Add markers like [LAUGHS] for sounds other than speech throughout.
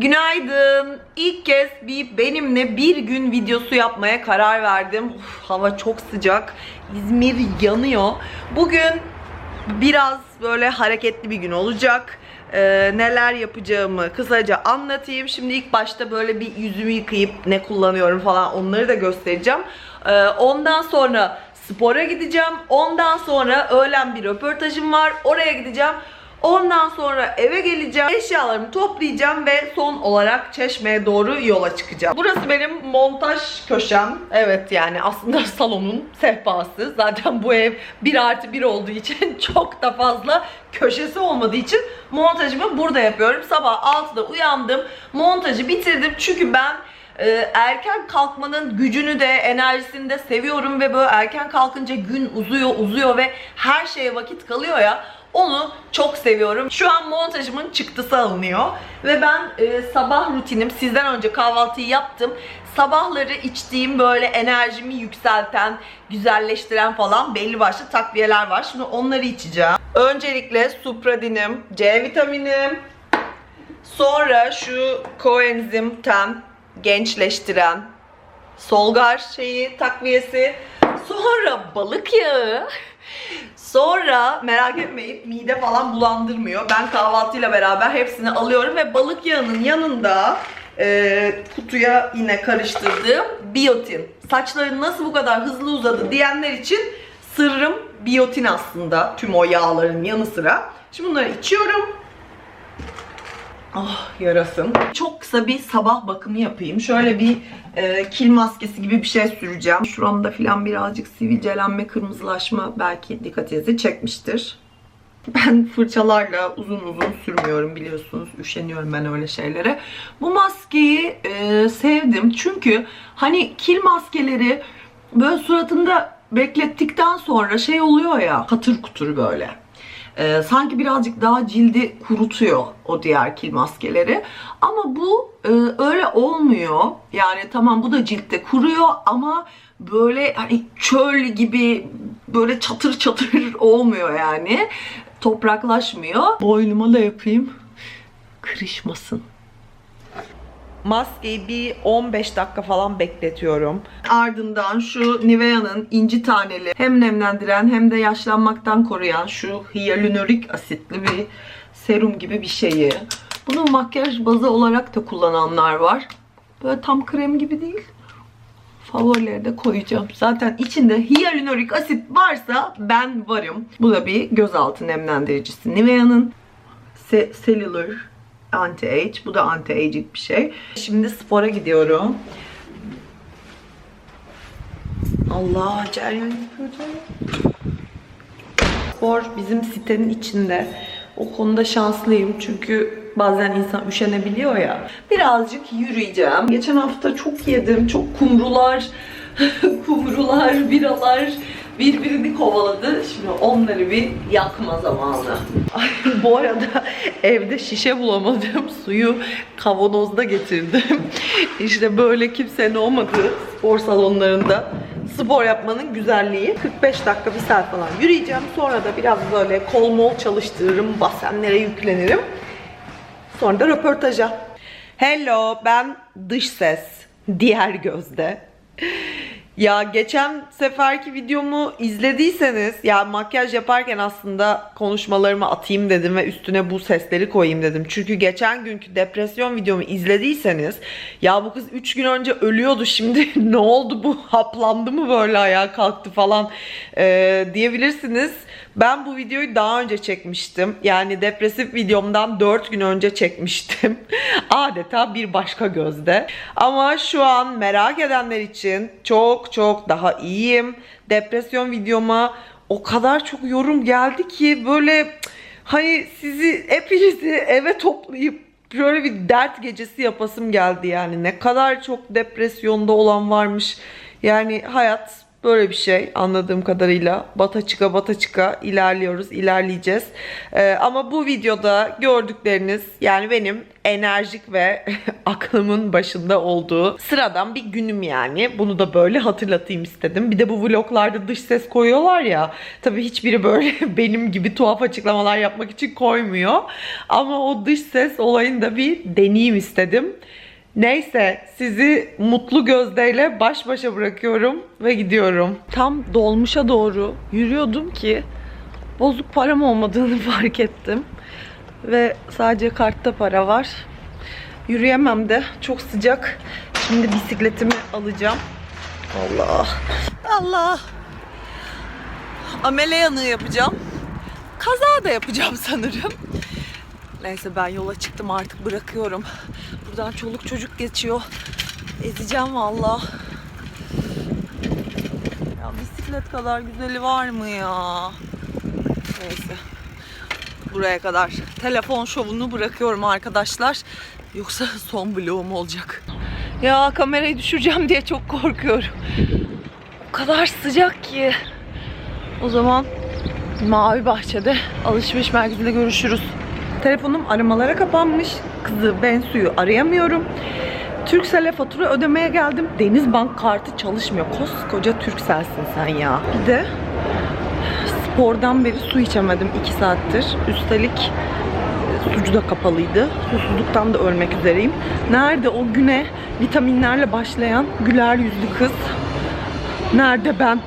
Günaydın. İlk kez bir benimle bir gün videosu yapmaya karar verdim. Uf, hava çok sıcak. İzmir yanıyor. Bugün biraz böyle hareketli bir gün olacak. Ee, neler yapacağımı kısaca anlatayım. Şimdi ilk başta böyle bir yüzümü yıkayıp ne kullanıyorum falan onları da göstereceğim. Ee, ondan sonra spora gideceğim. Ondan sonra öğlen bir röportajım var. Oraya gideceğim. Ondan sonra eve geleceğim. Eşyalarımı toplayacağım ve son olarak Çeşme'ye doğru yola çıkacağım. Burası benim montaj köşem. Evet yani aslında [LAUGHS] salonun sehpası. Zaten bu ev 1 artı 1 olduğu için [LAUGHS] çok da fazla köşesi olmadığı için montajımı burada yapıyorum. Sabah 6'da uyandım. Montajı bitirdim çünkü ben e, erken kalkmanın gücünü de enerjisini de seviyorum ve böyle erken kalkınca gün uzuyor uzuyor ve her şeye vakit kalıyor ya onu çok seviyorum. Şu an montajımın çıktısı alınıyor ve ben e, sabah rutinim sizden önce kahvaltıyı yaptım. Sabahları içtiğim böyle enerjimi yükselten, güzelleştiren falan belli başlı takviyeler var. Şimdi onları içeceğim. Öncelikle supradinim, C vitaminim, Sonra şu koenzim 10 gençleştiren solgar şeyi takviyesi. Sonra balık yağı. Sonra merak etmeyin mide falan bulandırmıyor. Ben kahvaltıyla beraber hepsini alıyorum ve balık yağının yanında e, kutuya yine karıştırdığım biyotin. Saçların nasıl bu kadar hızlı uzadı diyenler için sırrım biyotin aslında tüm o yağların yanı sıra. Şimdi bunları içiyorum. Ah yarasın. Çok kısa bir sabah bakımı yapayım. Şöyle bir e, kil maskesi gibi bir şey süreceğim. Şuramda filan birazcık sivilcelenme, kırmızılaşma belki dikkatinizi çekmiştir. Ben fırçalarla uzun uzun sürmüyorum biliyorsunuz. Üşeniyorum ben öyle şeylere. Bu maskeyi e, sevdim. Çünkü hani kil maskeleri böyle suratında beklettikten sonra şey oluyor ya katır kutur böyle. Ee, sanki birazcık daha cildi kurutuyor o diğer kil maskeleri. Ama bu e, öyle olmuyor. Yani tamam bu da ciltte kuruyor ama böyle hani çöl gibi böyle çatır çatır [LAUGHS] olmuyor yani. Topraklaşmıyor. Boynuma da yapayım. Kırışmasın. Maskeyi bir 15 dakika falan bekletiyorum. Ardından şu Nivea'nın inci taneli hem nemlendiren hem de yaşlanmaktan koruyan şu hyaluronik asitli bir serum gibi bir şeyi. Bunu makyaj bazı olarak da kullananlar var. Böyle tam krem gibi değil. Favorileri de koyacağım. Zaten içinde hyaluronik asit varsa ben varım. Bu da bir gözaltı nemlendiricisi. Nivea'nın Se- Cellular anti-age. Bu da anti-aging bir şey. Şimdi spora gidiyorum. Allah ceryan yapıyor Spor bizim sitenin içinde. O konuda şanslıyım çünkü bazen insan üşenebiliyor ya. Birazcık yürüyeceğim. Geçen hafta çok yedim. Çok kumrular, [LAUGHS] kumrular, biralar birbirini kovaladı. Şimdi onları bir yakma zamanı. Ay, [LAUGHS] bu arada evde şişe bulamadım. Suyu kavanozda getirdim. [LAUGHS] İşte böyle kimsenin olmadığı spor salonlarında spor yapmanın güzelliği. 45 dakika bir saat falan yürüyeceğim. Sonra da biraz böyle kol mol çalıştırırım. Basenlere yüklenirim. Sonra da röportaja. Hello ben dış ses. Diğer gözde. Ya geçen seferki videomu izlediyseniz ya makyaj yaparken aslında konuşmalarımı atayım dedim ve üstüne bu sesleri koyayım dedim. Çünkü geçen günkü depresyon videomu izlediyseniz ya bu kız 3 gün önce ölüyordu şimdi [LAUGHS] ne oldu bu haplandı mı böyle ayağa kalktı falan ee, diyebilirsiniz. Ben bu videoyu daha önce çekmiştim. Yani depresif videomdan 4 gün önce çekmiştim. [LAUGHS] Adeta bir başka gözde. Ama şu an merak edenler için çok çok daha iyiyim. Depresyon videoma o kadar çok yorum geldi ki böyle hani sizi hepinizi eve toplayıp böyle bir dert gecesi yapasım geldi yani. Ne kadar çok depresyonda olan varmış. Yani hayat böyle bir şey anladığım kadarıyla. Bata çıka bata çıka ilerliyoruz, ilerleyeceğiz. Ee, ama bu videoda gördükleriniz yani benim enerjik ve [LAUGHS] aklımın başında olduğu sıradan bir günüm yani. Bunu da böyle hatırlatayım istedim. Bir de bu vloglarda dış ses koyuyorlar ya. Tabii hiçbiri böyle [LAUGHS] benim gibi tuhaf açıklamalar yapmak için koymuyor. Ama o dış ses olayını da bir deneyeyim istedim. Neyse sizi mutlu gözdeyle baş başa bırakıyorum ve gidiyorum. Tam dolmuşa doğru yürüyordum ki bozuk param olmadığını [LAUGHS] fark ettim. Ve sadece kartta para var. Yürüyemem de çok sıcak. Şimdi bisikletimi alacağım. Allah. Allah. Amele yanığı yapacağım. Kaza da yapacağım sanırım. Neyse ben yola çıktım artık bırakıyorum. Buradan çoluk çocuk geçiyor. Ezeceğim valla. Ya bisiklet kadar güzeli var mı ya? Neyse. Buraya kadar. Telefon şovunu bırakıyorum arkadaşlar. Yoksa son bloğum olacak. Ya kamerayı düşüreceğim diye çok korkuyorum. O kadar sıcak ki. O zaman Mavi Bahçe'de alışveriş merkezinde görüşürüz. Telefonum aramalara kapanmış. Kızı ben suyu arayamıyorum. Turkcell'e fatura ödemeye geldim. Denizbank kartı çalışmıyor. Koskoca Turkcell'sin sen ya. Bir de spordan beri su içemedim 2 saattir. Üstelik e, sucu da kapalıydı. Susuzluktan da ölmek üzereyim. Nerede o güne vitaminlerle başlayan güler yüzlü kız? Nerede ben?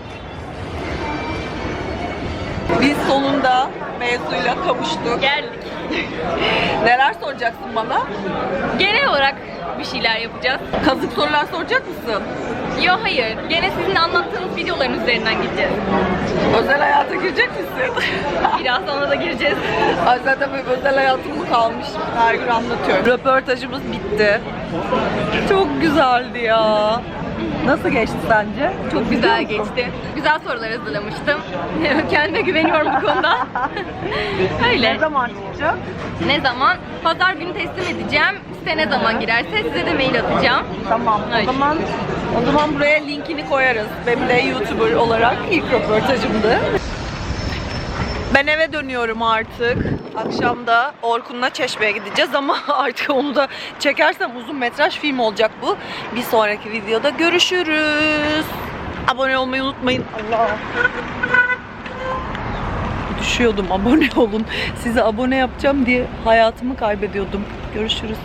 Biz sonunda mevzuyla kavuştuk. Geldik. [LAUGHS] Neler soracaksın bana? Genel olarak bir şeyler yapacağız. Kazık sorular soracak mısın? Yo hayır. Gene sizin anlattığınız videoların üzerinden gideceğiz. Özel hayata girecek misin? [LAUGHS] Biraz sonra da gireceğiz. Ay zaten benim özel hayatım mı kalmış? Her gün anlatıyorum. Röportajımız bitti. Çok güzeldi ya. Nasıl geçti sence? Çok güzel geçti. Güzel sorular hazırlamıştım. [LAUGHS] Kendime güveniyorum bu konuda. [LAUGHS] Öyle. zaman çıkacak? Ne zaman? Pazar günü teslim edeceğim. Site ne zaman girerse size de mail atacağım. Tamam. Öyle. O zaman o zaman buraya linkini koyarız. Benim de YouTuber olarak ilk röportajımdı. Ben eve dönüyorum artık. Akşamda Orkun'la Çeşme'ye gideceğiz ama [LAUGHS] artık onu da çekersem uzun metraj film olacak bu. Bir sonraki videoda görüşürüz. Abone olmayı unutmayın. Allah. [LAUGHS] Düşüyordum abone olun. Size abone yapacağım diye hayatımı kaybediyordum. Görüşürüz.